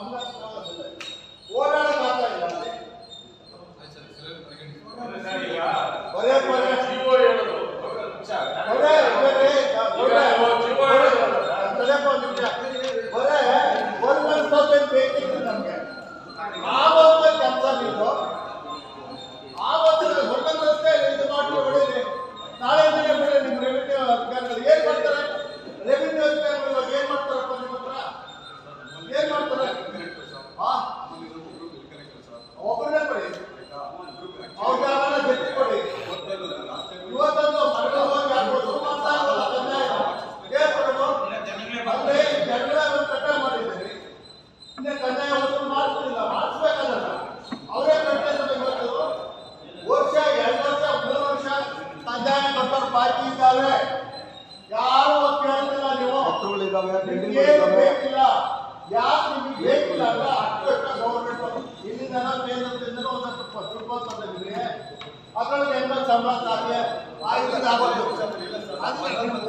ನಮ್ಗೆ ಓಡಾಡಕ್ ಆಗ್ತಾ ಇಲ್ಲ ಅಲ್ಲಿ. ಬರೇ ಬರೇ ಜೀವೋ ಹೇಳೋದು ಬರೇ ಬರೇ ಬರೇ ತಲೆಪ್ಪ ನಿಮ್ಗೆ. ಬರೇ ಒಂದೊಂದು ಸ್ವಲ್ಪ ಬೇಕಿತ್ತು ನಮ್ಗೆ ಆವತ್ತು ಕೆಲಸ ನೀವು ಆವತ್ತು ಹೊರಗಂದಷ್ಟೇ ಇದು ಮಾಡಿ ಹೊಡೀರಿ ನಾಳೆ ದಿನ ಬಿಡಿ ನಿಮ್ಮ ರೆವಿನ್ಯೂ ಅಧಿಕಾರಿಗಳು ಏನ್ ಮಾಡ್ತಾರೆ ರೆವಿನ್ಯೂ ಅಧಿಕಾರಿಗಳು ಇವಾಗ ಏನ್ ಮಾಡ್ತಾರಪ್ಪ ನಿಮ್ಮ ಹತ್ರ ಏನ್ ಮಾಡ್ತಾರೆ ಹಾ ಒಬ್ಬರನ್ನೇ ಕೊಡಿ ಅವ್ರಿಗೆ ಯಾರನ್ನ ಜೊತೆ ಕೊಡಿ ಇವತ್ತೊಂದು ಮರಳು ಹೋಗಿ ಆಗ್ಬೋದು ಮಾತಾಡಲ್ಲ ಕನ್ಯಾಯ ಏನ್ ಮಾಡೋದು ಅಂದ್ರೆ ಈ ಜಗಳ ಒಂದು ಕಟ್ಟ ಮಾಡಿದ್ದೀರಿ ಇನ್ನೇ ಕನ್ಯಾಯ ವಸೂಲು ಮಾಡಿಸ್ತಿಲ್ಲ ಮಾಡಿಸ್ಬೇಕಲ್ಲ ಅವರೇ ಕಟ್ಟಿದ್ರೆ ಇವತ್ತು ವರ್ಷ ಎರಡು ವರ್ಷ ಮೂರು ವರ್ಷ ಕಂದಾಯ ಕಟ್ಟೋರು ಯಾರು ಕೇಳ್ತಿಲ್ಲ ನೀವು ಏನು ಬೇಕಿಲ್ಲ ಯಾರು ನಿಮಗೆ ಬೇಕಿಲ್ಲ ಅಂದ್ರೆ ಅಷ್ಟು ಗೌರ್ಮೆಂಟ್ ಇಲ್ಲಿಂದ ಕೇಂದ್ರದಿಂದ ಒಂದಷ್ಟು ರೂಪಾಯಿ ತಂದಿದ್ರಿ ಅದ್ರೊಳಗೆ ಹೆಂಗ ಸಂಬಳ ಸಾಧ್ಯ ಆಯ್ತು ಆಗೋದು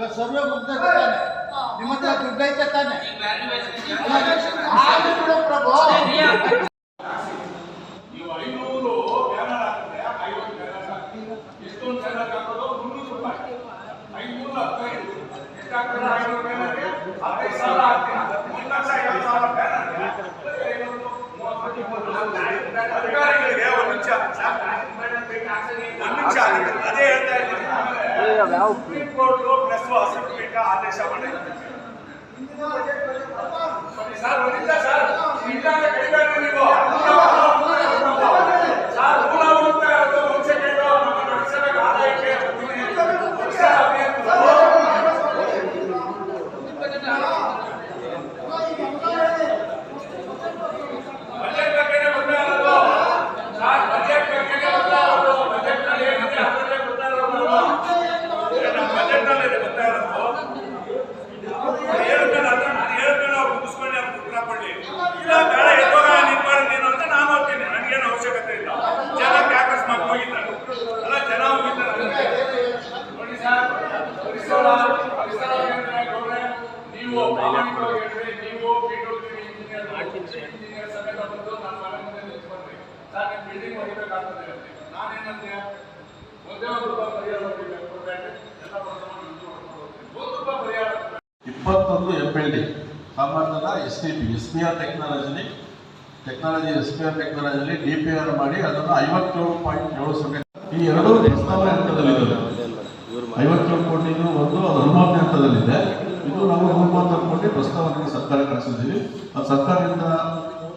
ಇವಾಗ ಸರ್ವೆ ಮುಗ್ದೈತೆ ತಾನೆ ನಿಮ್ಮ ಹತ್ರ ದುಡ್ಡು ಐತೆ ತಾನೆ ಆಗ ಬಿಡು ಪ್ರಭು ನೀವು ಐನೂರು ಬ್ಯಾನರ್ ಹಾಕಿದ್ರೆ ಐವತ್ತು ಬ್ಯಾನರ್ ಹಾಕಿ ಎಷ್ಟೊಂದು ಬ್ಯಾನರ್ ಹಾಕೋದು ಮುನ್ನೂರು ರೂಪಾಯಿ ಐನೂರು ಹದಿನೈದು ಎಷ್ಟು ಹಾಕ್ತಾರೆ ಐನೂರು ಬ್ಯಾನರ್ಗೆ ಹದಿನೈದು ಸಾವಿರ ಹಾಕ್ತೀರಾ ಒಂದು ಲಕ್ಷ ಐವತ್ತು ಸಾವಿರ ಬ್ಯಾನರ್ಗೆ ಐನೂರು ಮೂವತ್ತು ಮೂವತ್ತು ಅಧಿಕಾರಿಗಳಿಗೆ ಒಂದು ನಿಮಿಷ ಒಂದು ನಿಮಿಷ ಅದೇ ಹೇಳ್ತಾ ಇದ್ದೀನಿ ಪ್ಲಸ್ ಸರ್ಟಿಫಿಕೇಟ್ ಆದೇಶ ಮಾಡಿದೆ ಸರ್ ಸರ್ ಮೂಲ ಉಳಿತ ಒಂದು ಸೆಕೆಂಡ್ ನಮ್ಮ ನಗರಸಭೆಗೆ ಆದಾಯಕ್ಕೆ ವರ್ಷ ಬಜೆಟ್ ಬಗ್ಗೆನೇ ಗೊತ್ತೇ ಇರೋದು ಸರ್ ಬಜೆಟ್ ಬಗ್ಗೆನೇ ಗೊತ್ತೇ ಇರೋದು ಬಜೆಟ್ನಲ್ಲಿ ಏನಿದೆ ಅದರಲ್ಲೇ ಗೊತ್ತೇ ಇರೋದು ನಮ್ಮ ಬಜೆಟ್ನಲ್ಲಿ ಗೊತ್ತೇ ಇರೋದು ಹೇಳ್ತಾನೆ ಅದ್ರ ನಾನು ಹೇಳ್ತಾನೆ ಅವ್ರು ಮುಗಿಸ್ಕೊಂಡು ಅವ್ರು ಉತ್ತರ ಕೊಡ್ಲಿ ಇಲ್ಲ ಬೇಡ ಎತ್ತೋಗ ನೀನ್ ಮಾಡಿ ನೀನು ಅಂತ ನಾನು ಹೋಗ್ತೀನಿ ನನಗೇನು ಅವಶ್ಯಕತೆ ಇಲ್ಲ ಜನ ಅಕಸ್ಮಾತ್ ಹೋಗಿದ್ದಾರೆ ಅಲ್ಲ ಜನ ಹೋಗಿದ್ದಾರೆ ನೋಡಿ ಸರ್ ಪರಿಸರ ಪರಿಸರ ಕೇಂದ್ರ ಗೌಡ್ರೆ, ನೀವು ಪ್ರಾಮಾಣಿಕವಾಗಿ ಹೇಳ್ರಿ ನೀವು ಪಿಡಬ್ಲ್ಯೂ ಇಂಜಿನಿಯರ್ ಇಂಜಿನಿಯರ್ ಸಮೇತ ಬಂದು ನನ್ನ ಮನೆ ಮುಂದೆ ನಿಂತ್ಕೊಂಡ್ರಿ ಸರ್ ನಿಮ್ಮ ಇಪ್ಪತ್ತೊಂದು ಎಫ್ ಎಲ್ ಡಿ ಸಾಮರ್ಥ್ಯದ S T P S P R ಟೆಕ್ನಾಲಜಿಲಿ technology S P R ಟೆಕ್ನಾಲಜಿಲಿ ಡಿ ಪಿ ಆರ್ ಮಾಡಿ ಅದನ್ನು ಐವತ್ತೇಳು ಪಾಯಿಂಟ್ ಏಳು ಸೊನ್ನೆ ಈ ಎರಡೂ ಪ್ರಸ್ತಾವನೆ ಹಂತದಲ್ಲಿದೆ. ಐವತ್ತೇಳು ಕೋಟಿದು ಒಂದು ಅನುಮೋದನೆ ಹಂತದಲ್ಲಿದೆ. ಇದು ನಾವು ಮೂವತ್ತೊಂದು ಕೋಟಿ ಪ್ರಸ್ತಾವನೆಗೆ ಸರ್ಕಾರ ಕಳಿಸಿದ್ದೀವಿ. ಅದು ಸರ್ಕಾರದಿಂದ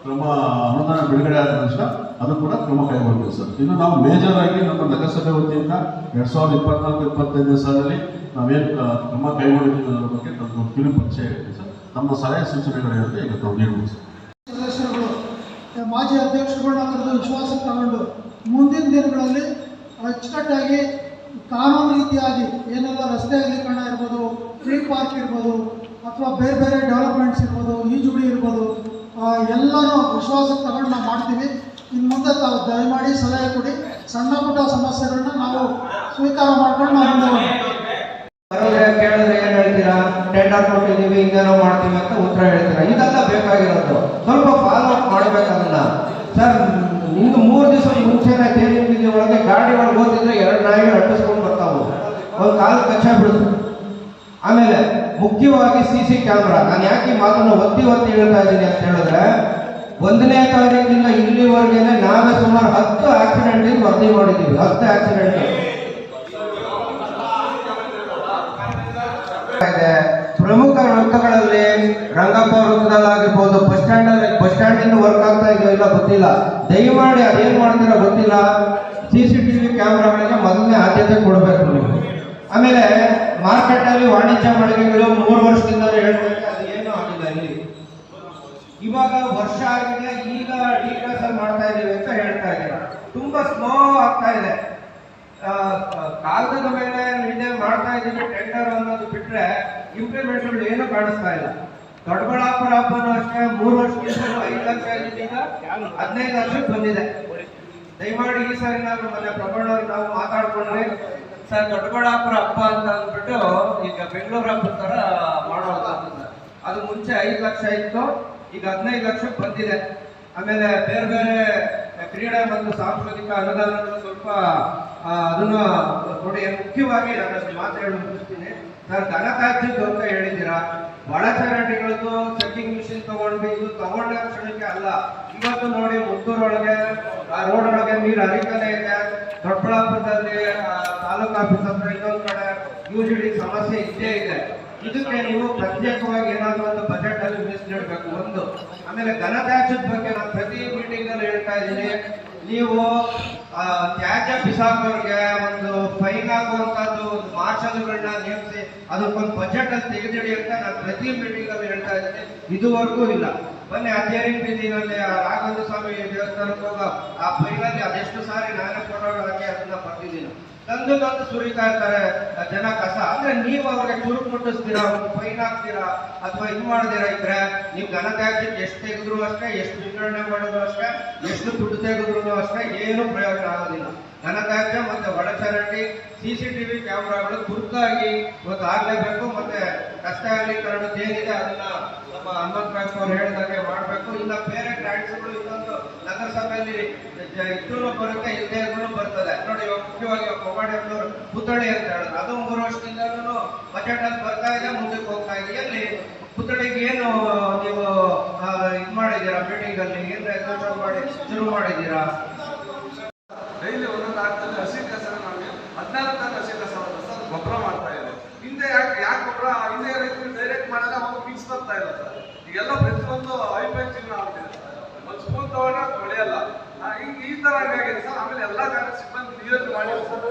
ಕ್ರಮ ಅನುದಾನ ಬಿಡುಗಡೆ ಆದ ತಕ್ಷಣ ಅದು ಕೂಡ ಕ್ರಮ ಕೈಗೊಳ್ತೀವಿ ಸರ್. ಇನ್ನು ನಾವು ಮೇಜರ್ ಆಗಿ ನಮ್ಮ ನಗರಸಭೆ ವತಿಯಿಂದ ಎರಡ್ ಸಾವಿರದ ಇಪ್ಪತ್ನಾಲ್ಕು, ಇಪ್ಪತ್ತೈದನೇ ಸಾಲಲ್ಲಿ ನಾವೇನು ಕ್ರಮ ಕೈಗೊಂಡಿದ್ದೀವಿ ಅನ್ನೋದ್ರ ಬಗ್ಗೆ ಒಂದು ಕಿರು ಪರಿಚಯ ಸರ್. ನಮ್ಮ ಸಲಹೆ ಸೂಚನೆಗಳಿರುತ್ತೆ ಈಗ ತಾವು ನೀಡಬಹುದು ಸರ್. ಮಾಜಿ ಅಧ್ಯಕ್ಷರುಗಳನ್ನ ಕರೆದು ವಿಶ್ವಾಸಕ್ಕೆ ತಗೊಂಡು ಮುಂದಿನ ದಿನಗಳಲ್ಲಿ ಅಚ್ಚುಕಟ್ಟಾಗಿ ಕಾನೂನು ರೀತಿಯಾಗಿ ಏನೆಲ್ಲ ರಸ್ತೆ ಅಗಲೀಕರಣ ಇರ್ಬೋದು ಫ್ರೀ ಪಾರ್ಕ್ ಇರ್ಬೋದು, ಅಥವಾ ಬೇರೆ ಬೇರೆ ಡೆವಲಪ್ಮೆಂಟ್ಸ್ ಇರ್ಬೋದು ಈಜುಗುಳಿ ಇರ್ಬೋದು ಎಲ್ಲನೂ ವಿಶ್ವಾಸಕ್ಕೆ ತಗೊಂಡು ನಾವು ಮಾಡ್ತೀವಿ. ಇನ್ನು ಮುಂದೆ ತಾವು ದಯಮಾಡಿ ಸಲಹೆ ಕೊಡಿ. ಸಣ್ಣ ಪುಟ್ಟ ಸಮಸ್ಯೆಗಳನ್ನ ನಾವು ಸ್ವೀಕಾರ ಮಾಡ್ಕೊಂಡು ನಾವು ಮುಂದೆ ಏನ್ ಹೇಳ್ತೀರಾ? ಟೆಂಡರ್ ಕೊಟ್ಟಿದ್ದೀವಿ, ಹಿಂಗೇನೋ ಮಾಡ್ತೀವಿ ಅಂತ ಉತ್ತರ ಹೇಳ್ತೀರಾ? ಇದೆಲ್ಲ ಬೇಕಾಗಿರೋದು. ಸ್ವಲ್ಪ ಫಾಲೋ ಅಪ್ ಮಾಡ್ಬೇಕು ಸರ್ ಇನ್ನು ಮೂರು ದಿವಸ ಮುಂಚೆನೆ ಬೀದಿ ಒಳಗೆ ಗಾಡಿ ಒಳಗೆ ಹೋಗಿದ್ರೆ ಎರಡು ನಾಯಿಗಳು ಅಟ್ಟಿಸ್ಕೊಂಡು ಬರ್ತಾವು. ಒಂದು ಕಾಲು ಕಚ್ಚ ಬಿಡುತ್ತೆ. ಆಮೇಲೆ ಸಿ ಸಿ ಕ್ಯಾಮ್ರಾ ನಾನು ಯಾಕೆ ಮಾತನ್ನು ಒತ್ತಿ ಒತ್ತಿ ಹೇಳ್ತಾ ಇದ್ದೀನಿ ಅಂತ ಹೇಳಿದ್ರೆ, ಒಂದನೇ ತಾರೀಕಿಂದ ಇಲ್ಲಿವರೆಗೆ ನಾವೇ ಸುಮಾರು ಹತ್ತು ಆಕ್ಸಿಡೆಂಟ್ ವರದಿ ಮಾಡಿದ್ದೀವಿ. ಹತ್ತು ಆಕ್ಸಿಡೆಂಟ್ ಪ್ರಮುಖ ವೃತ್ತಗಳಲ್ಲಿ ರಂಗಪ್ಪ ವೃತ್ತದಲ್ಲಾಗಿರ್ಬೋದು, ಬಸ್ ಸ್ಟ್ಯಾಂಡ್ ಅಲ್ಲಿ, ಬಸ್ ಸ್ಟ್ಯಾಂಡ್ ಇಂದ ವರ್ಕ್ ಆಗ್ತಾ ಇದೆಯೋ ಇಲ್ಲ ಗೊತ್ತಿಲ್ಲ. ದಯಮಾಡಿ ಅದೇನ್ ಮಾಡ್ತೀರೋ ಗೊತ್ತಿಲ್ಲ. ಸಿ ಸಿ ಟಿವಿ ಕ್ಯಾಮ್ರಾಗಳಿಗೆ ಮೊದಲನೇ ಆದ್ಯತೆ ಕೊಡಬೇಕು ನೀವು ಆಮೇಲೆ ವಾಣಿಜ್ಯ ಮಳಿಗೆಗಳು ಮೂರು ವರ್ಷದಿಂದ ಹೇಳ್ಬೇಕು ಅದು ಆಗಿಲ್ಲ ಇಲ್ಲಿ. ಇವಾಗ ವರ್ಷ ಆಗಿದೆ, ಈಗ ಡಿಕ್ಲಾಸಲ್ ಮಾಡ್ತಾ ಇದೀವಿ ಅಂತ ಹೇಳ್ತಾ ಇದ್ದೀರಾ. ತುಂಬಾ ಸ್ಲೋ ಆಗ್ತಾ ಇದೆ. ಕಾಗದದ ಮೇಲೆ ನಿನ್ನೆ ಮಾಡ್ತಾ ಇದೀವಿ ಟೆಂಡರ್ ಅನ್ನೋದು ಬಿಟ್ರೆ ಇಂಪ್ಲಿಮೆಂಟ್ ಏನು ಕಾಣಿಸ್ತಾ ಇಲ್ಲ. ದೊಡ್ಡಬಳ್ಳಾಪುರ ಹಬ್ಬನು ಅಷ್ಟೇ, ಮೂರು ವರ್ಷದಿಂದ ಐದು ಲಕ್ಷ ಆಗಿದ್ದೀಗ ಹದಿನೈದು ಲಕ್ಷಕ್ಕೆ ಬಂದಿದೆ. ದಯಮಾಡಿ ಈ ಸಾರಿ ನಾನು ಮೊನ್ನೆ ಪ್ರಬಣ್ಣವ್ರು ನಾವು ಮಾತಾಡ್ಕೊಂಡ್ರೆ ಸರ್, ದೊಡ್ಡಬಳ್ಳಾಪುರ ಹಬ್ಬ ಅಂತ ಅಂದ್ಬಿಟ್ಟು ಈಗ ಬೆಂಗಳೂರು ಹಬ್ಬದ ತರ ಮಾಡೋದು. ಅದು ಮುಂಚೆ ಐದು ಲಕ್ಷ ಇತ್ತು, ಈಗ ಹದಿನೈದು ಲಕ್ಷಕ್ಕೆ ಬಂದಿದೆ. ಆಮೇಲೆ ಬೇರೆ ಬೇರೆ ಕ್ರೀಡೆ ಮತ್ತು ಸಾಂಸ್ಕೃತಿಕ ಅನುದಾನಗಳು ಸ್ವಲ್ಪ ಅದನ್ನ ನೋಡಿ, ಮುಖ್ಯವಾಗಿ ನಾನು ಮಾತು ಹೇಳಿ ಮುಗಿಸ್ತೀನಿ. ಸರ್ ಘನತ್ಯಾಜ್ಯದ್ದು ಅಂತ ಹೇಳಿದ್ದೀರಾ? ಒಳಚರಂಡಿಗಳದ್ದು ಚೆಕ್ಕಿಂಗ್ ಮಿಷಿನ್ ತಗೊಂಡು, ಇದು ತಗೊಂಡ ಕ್ಷಣಕ್ಕೆ ಅಲ್ಲ. ಇವತ್ತು ನೋಡಿ ಮುತ್ತೂರೊಳಗೆ ಆ ರೋಡ್ ಒಳಗೆ ನೀರು ಹರಿತಾನೆ ಇದೆ. ದೊಡ್ಡಬಳ್ಳಾಪುರದಲ್ಲಿ ತಾಲೂಕು ಆಫೀಸ್ ಹತ್ರ ಇನ್ನೊಂದು ಕಡೆ ಡಿ ಸಮಸ್ಯೆ ಇದ್ದೇ ಇದೆ. ಇದಕ್ಕೆ ನೀವು ಪ್ರತ್ಯೇಕವಾಗಿ ಏನಾದರೂ ಒಂದು ಬಜೆಟ್ ಅಲ್ಲಿ ಮೀಸಲಿಡಬೇಕು ಒಂದು. ಆಮೇಲೆ ಘನತ್ಯಾಜ್ಯದ ಬಗ್ಗೆ ನಾನು ಪ್ರತಿ ಮೀಟಿಂಗ್ ಅಲ್ಲಿ ಹೇಳ್ತಾ ಇದ್ದೀನಿ. ನೀವು ತ್ಯಾಜ್ಯ ಬಿಸಾಕೋರ್ಗೆ ಒಂದು ಫೈನ್ ಹಾಕುವಂತದ್ದು ಒಂದು ಮಾರ್ಷಲ್ಗಳನ್ನ ನೇಮಿಸಿ ಅದಕ್ಕೊಂದು ಬಜೆಟ್ ಅಲ್ಲಿ ತೆಗೆದಿಡಿ ಅಂತ ನಾನು ಪ್ರತಿ ಮೀಟಿಂಗ್ ಅಲ್ಲಿ ಹೇಳ್ತಾ ಇದ್ದೀನಿ. ಇದುವರೆಗೂ ಇಲ್ಲ. ಬನ್ನಿ ಅಧ್ಯಯನ ಬೀದಿನಲ್ಲಿ ರಾಘವೇಂದ್ರ ಸ್ವಾಮಿ ದೇವಸ್ಥಾನಕ್ಕೆ ಹೋಗೋ ಆ ಫೈನಲ್ಲಿ ಅದೆಷ್ಟು ಸಾರಿ ನಾನೇ ಫೋಟೋಗಳು ಹಾಕಿ ಅದನ್ನ ಬರ್ತಿದ್ದೀನಿ ತಂದು ತಂದು ಸುರಿತಾ ಇರ್ತಾರೆ ಜನ ಕಸ. ಅಂದ್ರೆ ನೀವು ಅವ್ರಿಗೆ ಚುರುಕು ಮುಟ್ಟಿಸ್ತೀರಾ ಒಂದು ಫೈನ್ ಹಾಕ್ತೀರಾ, ಅಥವಾ ಇದು ಮಾಡದಿರ ಇದ್ರೆ? ನೀವು ಘನತ್ಯಾಜ್ಯಕ್ಕೆ ಎಷ್ಟು ತೆಗೆದ್ರು ಅಷ್ಟೇ, ಎಷ್ಟು ವಿಂಗಡಣೆ ಮಾಡಿದ್ರು ಅಷ್ಟೇ, ಎಷ್ಟು ದುಡ್ಡು ತೆಗೆದ್ರು ಅಷ್ಟೇ, ಏನು ಪ್ರಯೋಜನ ಆಗೋದಿಲ್ಲ. ಘನತ್ಯಾಜ್ಯ ಮತ್ತೆ ಒಳಚರಂಡಿ ಸಿ ಸಿ ಟಿವಿ ಕ್ಯಾಮ್ರಾಗಳು ತುರ್ತಾಗಿ ಇವತ್ತು ಆಗ್ಲೇಬೇಕು ಮತ್ತೆ ಕಷ್ಟ ಏನಿದೆ ಅದನ್ನ ನಮ್ಮ ಹನುಮಂತರಾವ್ ಅವರು ಹೇಳಿದಾಗೆ ಮಾಡಬೇಕು. ಇಲ್ಲ, ಬೇರೆ ಗ್ರಾಂಟ್ಸ್ಗಳು ಇನ್ನೊಂದು ನಗರಸಭೆಯಲ್ಲಿ ಇದ್ರೂ ಬರುತ್ತೆ ಇಲ್ಲದೆ ಬರ್ತದೆ. ನೋಡಿ, ಇವಾಗ ಮುಖ್ಯವಾಗಿ ಕೊಮಾಡಿ ಅವರು ಪುತ್ಥಳಿ ಅಂತ ಹೇಳಿದ್ರು ಅದು ಮೂರು ವರ್ಷದಿಂದಲೂ ಬಜೆಟ್ ಅಲ್ಲಿ ಬರ್ತಾ ಇದೆ, ಮುಂದಕ್ಕೆ ಹೋಗ್ತಾ ಇದೆ. ಎಲ್ಲಿ? ಪುತ್ಥಳಿಗೆ ಏನು ನೀವು ಇದು ಮಾಡಿದ್ದೀರಾ? ಮೀಟಿಂಗ್ ಅಲ್ಲಿ ಮಾಡಿ, ಶುರು ಮಾಡಿದ್ದೀರಾ? ಡೈಲಿ ಒಂದೊಂದು ಹಸಿ ಕಸ ನಮಗೆ ಹದಿನಾಲ್ಕು ಟನ್ ಹಸಿ ಕಸ ಗೊಬ್ಬರ ಮಾಡ್ತಾ ಇದೆ ಹಿಂದೆ ಯಾಕೆ ಯಾಕೆ ಕೊಟ್ರ? ಹಿಂದೆ ರೈತರು ಡೈರೆಕ್ಟ್ ಮಾಡಿದ್ರೆ ಅವಾಗ ಫಿಕ್ಸ್ ಬರ್ತಾ ಇಲ್ಲ ಸರ್ ಈಗೆಲ್ಲ ಪ್ರತಿಯೊಂದು ಆಗ್ತಿದೆ ಸರ್ ಒಂದು ಸ್ಪೂನ್ ತಗೊಂಡ್ರೆ ಆ, ಈ ತರ ಆಗಿದೆ ಸರ್ ಆಮೇಲೆ ಎಲ್ಲ ಕಾರ್ಯ ಸಿಬ್ಬಂದಿ ನಿಯೋಜನೆ ಮಾಡಿ ಸರ್